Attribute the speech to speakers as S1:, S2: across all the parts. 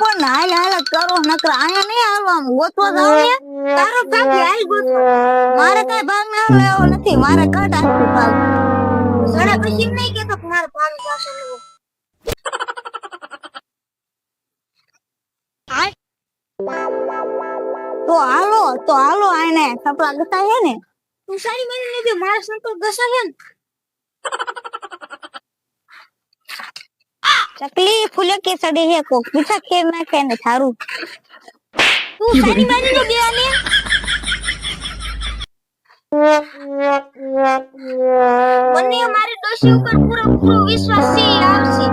S1: પણ હાલ ને તારો હાલ ગોતવા મારે કઈ નથી. મારે કટ ભાગ ઘણા પછી મારે ભાગ પાસે તો હાલો તો હાલો આને. કપડા ગતા હે ને. તું સારી મને લેજે મારા સંતો ગસા હે ને. ચકલી ફૂલે કે સડે હે કોક? પીછા ખેર નાખે ને થારું? તું સારી માની નો ગયા ને મને મારી ડોશી ઉપર પૂરો પૂરો વિશ્વાસ છે આવશે.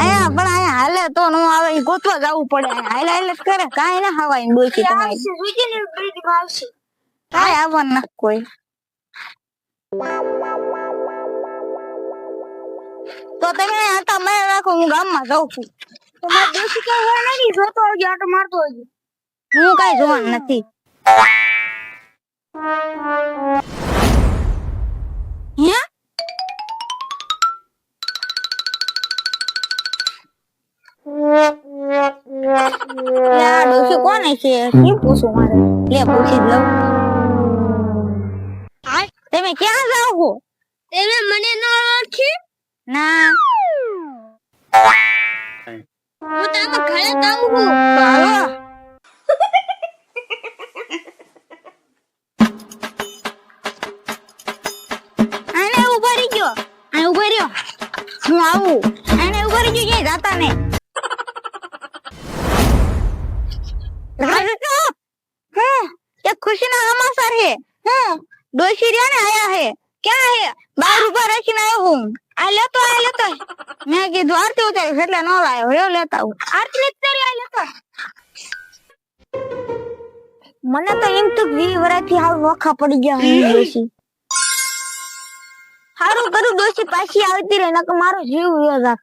S1: આયા પણ આયા હાલે તો નો આવે ગોતવા જવું પડે. આયા હાલે હાલે કરે. કાઈ ના હવાય ને ડોશી તમારી સુજી ને બિલ્ડિંગ આવશે. કાંઈ આવવાનું નથી કોઈ તો તમે તમે રાખો હું ગામમાં જાઉં છું તમારે દેશી કઈ હોય નથી જોતો આવજો આટો મારતો હોય હું કઈ જોવાનું નથી હે કોને છે શું પૂછું મારે લે પૂછી જ લઉં તમે ક્યાં જાઓ? છો તમે મને ન ઓળખી? ના. હું તારા ઘરે જાઉં છું. બાવા આને ઊભા રહી ગયો. આને ઉભરી રહ્યો. હું આવું. આને ઊભા રહી ગયો ક્યાંય જાતા ને ડોસી રહ્યા ને આયા હે? ક્યાં હે? બાર ઊભા રાખીને આવ્યો હું. આ લેતો આ લેતો. મેં કીધું, આરતી ઉતારી એટલે નો આવ્યો રહ્યો લેતા હું આરતી નથી તારી આ લેતો. મને તો એમ તો વી વરાથી હાવ વખા પડી ગયા હું ડોસી સારું કરું ડોસી પાછી આવતી રહે, નકર મારો જીવ વ્યો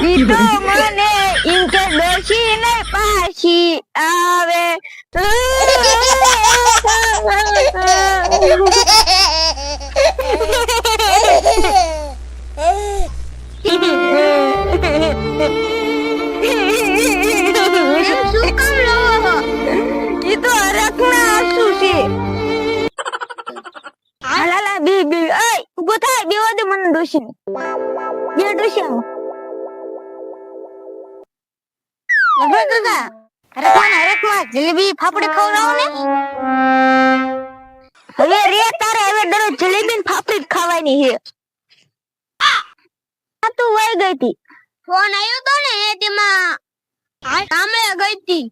S1: તો મને ઇનકે ડોશી ને પાછી આવે. હાલા બી બી એય ઊભો થાય બેવા દે મને ડોશી બે લગો દાદા અરે કોણ અરે કોણ? જલેબી ફાફડી ખવડાવો ને. હવે રે તારે હવે દરરોજ જલેબી ને ફાફડી ખાવાની છે. તું વઈ ગઈ હતી. ફોન આવ્યો તો ને તેમાં કામે ગઈ હતી.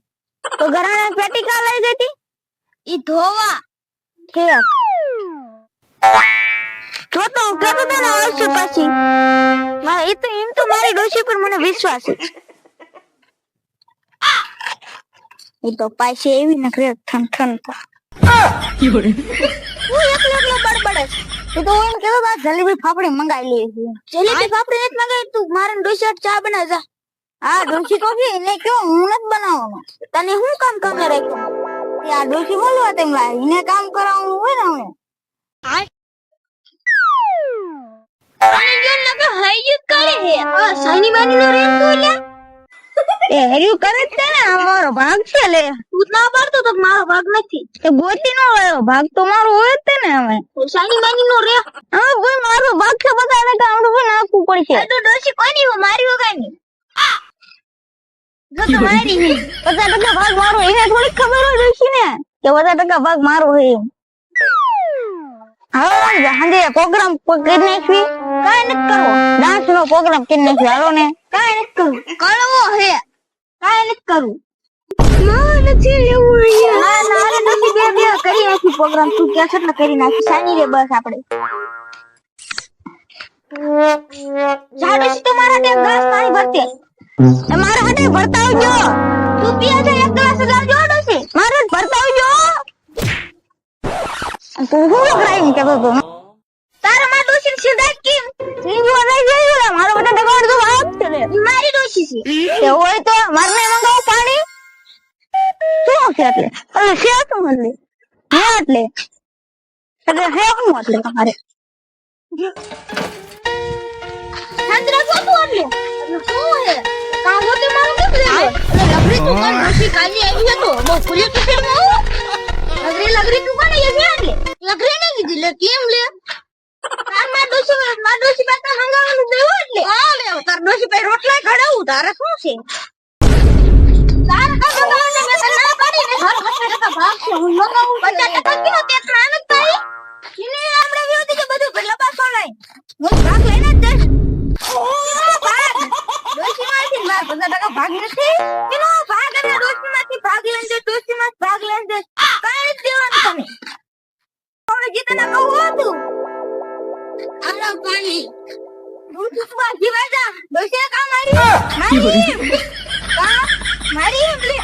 S1: તો ઘરાણા પેટી કા લઈ ગઈ હતી? ઈ ધોવા. ઠીક જો તો હું કહેતો હતો ને આવશે પછી. મારે એ તો એમ તો મારી ડોશી પર મને વિશ્વાસ છે. એ તો પાછી એવી નખરે ઠન ઠન હું હા હું તને શું કામ કામે આ ડોશી બોલવા તેમ કામ કરાવવાનું હોય ને હર્યું કરે જ છે ને અમારો ભાગ છે લે. તું ના પાડતો તો મારો ભાગ નથી. તે ગોતી નો રહ્યો ભાગ તો મારો હોય જ ને હવે. શાની માની નો રે હા ભાઈ મારો ભાગ છે બધા એને કામડું પણ નાખવું પડશે. તો ડોસી કોની મારી વગાની જો તો મારી પચાસ ટકા ભાગ મારો એને થોડી ખબર હોય ડોસી ને કે પચાસ ટકા ભાગ મારો હોય એમ. હવે હાંજે પ્રોગ્રામ કરી નાખવી? કાંઈ નથી કરવો. ડાન્સ નો પ્રોગ્રામ કરી નાખવી હાલો ને. કાંઈ નથી કરવું. કરવો હે. કાંઈ નથી કરવું નથી લેવું અહીંયા. ના ના નથી બે બે કરી નાખી પ્રોગ્રામ તું કે છે ને કરી નાખી. સાની રે બસ આપણે. જાડો છે તમારા તે ગ્લાસ પાણી ભરતે મારા હાથે ભરતા આવજો. તું પીયા છે એક ગ્લાસ લાવજો ડોસે ડોસી ભરતા આવજો. તું શું લખરાયું કે તો તારા માં ડોશી સીધા કેમ? સીધું અરે જોયું મારો બધા ડગોડ તો ભાગ છે મારી ડોશી છે. તે હોય છે એટલે એટલે છે શું એટલે? હા એટલે. એટલે હે શું એટલે તમારે? ચંદ્ર શું એટલે એટલે શું હે કામ હોતે મારું કેમ લે એટલે લગરી તું કાલ ડોશી કાલી આવી હતો બહુ ફૂલી તું કેમ લગરી લગરી તું કોને એ છે? એટલે લગરી ને કીધી લે કેમ લે? તારમાં ડોશી માં ડોશી પાસે મંગાવવાનું દેવું એટલે. હા લે તાર ડોશી પાસે રોટલા ખડાવું તારે શું છે? તારે ભાગ બધું પેલા ભાગ નથી અને ડોશી માંથી ભાગ જીતને કહું હતું આનો પાણી ડોશી તું આ જીવા જા ડોશી કામ મારી